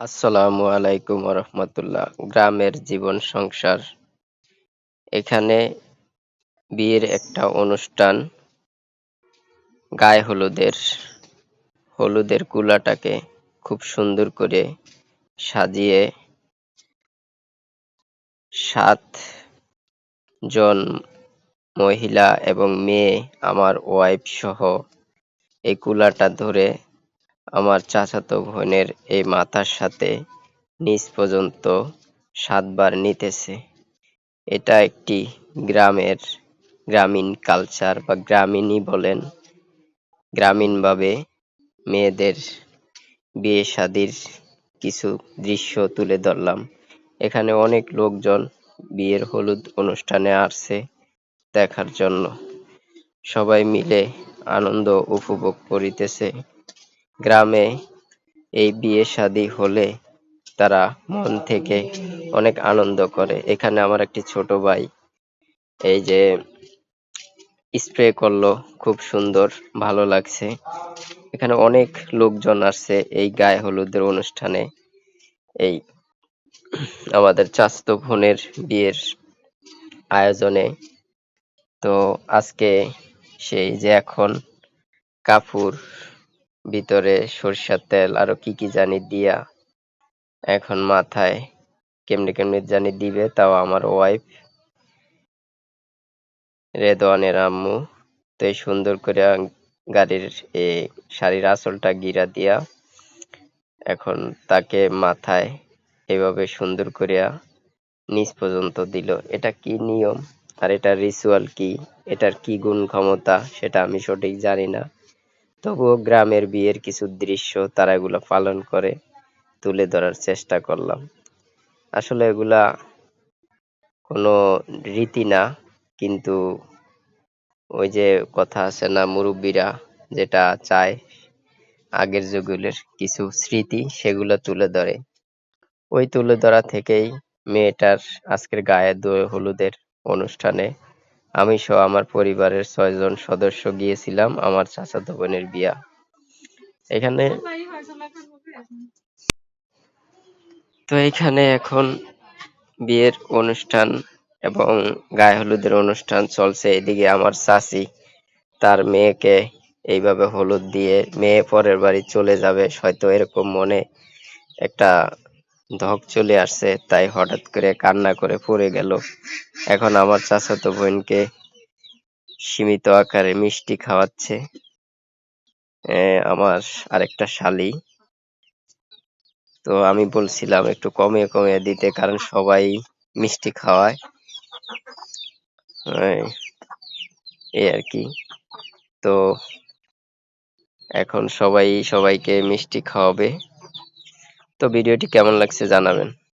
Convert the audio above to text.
আসসালামু আলাইকুম রহমতুল্লাহ গ্রামের জীবন সংসার। এখানে বিয়ের একটা অনুষ্ঠান। গায়ে হলুদের হলুদের কুলাটাকে খুব সুন্দর করে সাজিয়ে সাত জন মহিলা এবং মেয়ে, আমার ওয়াইফ সহ এই কুলাটা ধরে আমার চাচাতো বোনের এই মাথার সাথে নিচ পর্যন্ত সাতবার নিতেছে। এটা একটি গ্রামের গ্রামীণ কালচার বা গ্রামীণই বলেন। গ্রামীণভাবে মেয়েদের বিয়ে শাদির কিছু দৃশ্য তুলে ধরলাম। এখানে অনেক লোকজন বিয়ের হলুদ অনুষ্ঠানে আসছে দেখার জন্য। সবাই মিলে আনন্দ উপভোগ করিতেছে। গ্রামে এই বিয়ে শাদী হলে তারা মন থেকে অনেক আনন্দ করে। এখানে আমার একটি ছোট ভাই এই যে স্প্রে করল, খুব সুন্দর, ভালো লাগছে। এখানে অনেক লোকজন আসছে এই গায়ে হলুদের অনুষ্ঠানে। এই আমাদের চাস্তো বোনের বিয়ের আয়োজনে। তো আজকে সেই যে এখন কাপুর ভিতরে সরিষার তেল আরও কি কি জানি দিয়া এখন মাথায় কেমনে কেমনে জানি দিবে তাও আমার ওয়াইফ রেদওয়ানের আম্মু। তো এই সুন্দর করে গাড়ির এই শাড়ির আঁচলটা গিরা দিয়া এখন তাকে মাথায় এভাবে সুন্দর করিয়া নিচ পর্যন্ত দিল। এটা কি নিয়ম? আর এটা রিচুয়াল কি? এটার কি গুণ ক্ষমতা? সেটা আমি সঠিক জানি না। তবুও গ্রামের বিয়ের কিছু দৃশ্য তারা এগুলো পালন করে, তুলে ধরার চেষ্টা করলাম। আসলে এগুলা কোনো রীতি না, কিন্তু ওই যে কথা আছে না, মুরব্বীরা যেটা চায় আগের যুগের কিছু স্মৃতি সেগুলো তুলে ধরে। ওই তুলে ধরা থেকেই মেয়েটার আজকের গায়ে হলুদের অনুষ্ঠানে আমি সহ আমার পরিবারের ছয়জন সদস্য গিয়েছিলাম আমার চাচাতো বোনের বিয়া। এখানে তো এখানে এখন বিয়ের অনুষ্ঠান এবং গায়ে হলুদের অনুষ্ঠান চলছে। এদিকে আমার চাচি তার মেয়েকে এইভাবে হলুদ দিয়ে মেয়ে পরের বাড়ি চলে যাবে, হয়তো এরকম মনে একটা ধক চলে আসছে, তাই হঠাৎ করে কান্না করে পড়ে গেল। এখন আমার চাচাতো বোনকে সীমিত আকারে মিষ্টি খাওয়াচ্ছে। আমার আরেকটা শালি। তো আমি বলছিলাম একটু কমে কমে দিতে, কারণ সবাই মিষ্টি খাওয়ায়। এই আর কি। তো এখন সবাই সবাইকে মিষ্টি খাওয়াবে। তো ভিডিওটি কেমন লাগছে জানাবেন।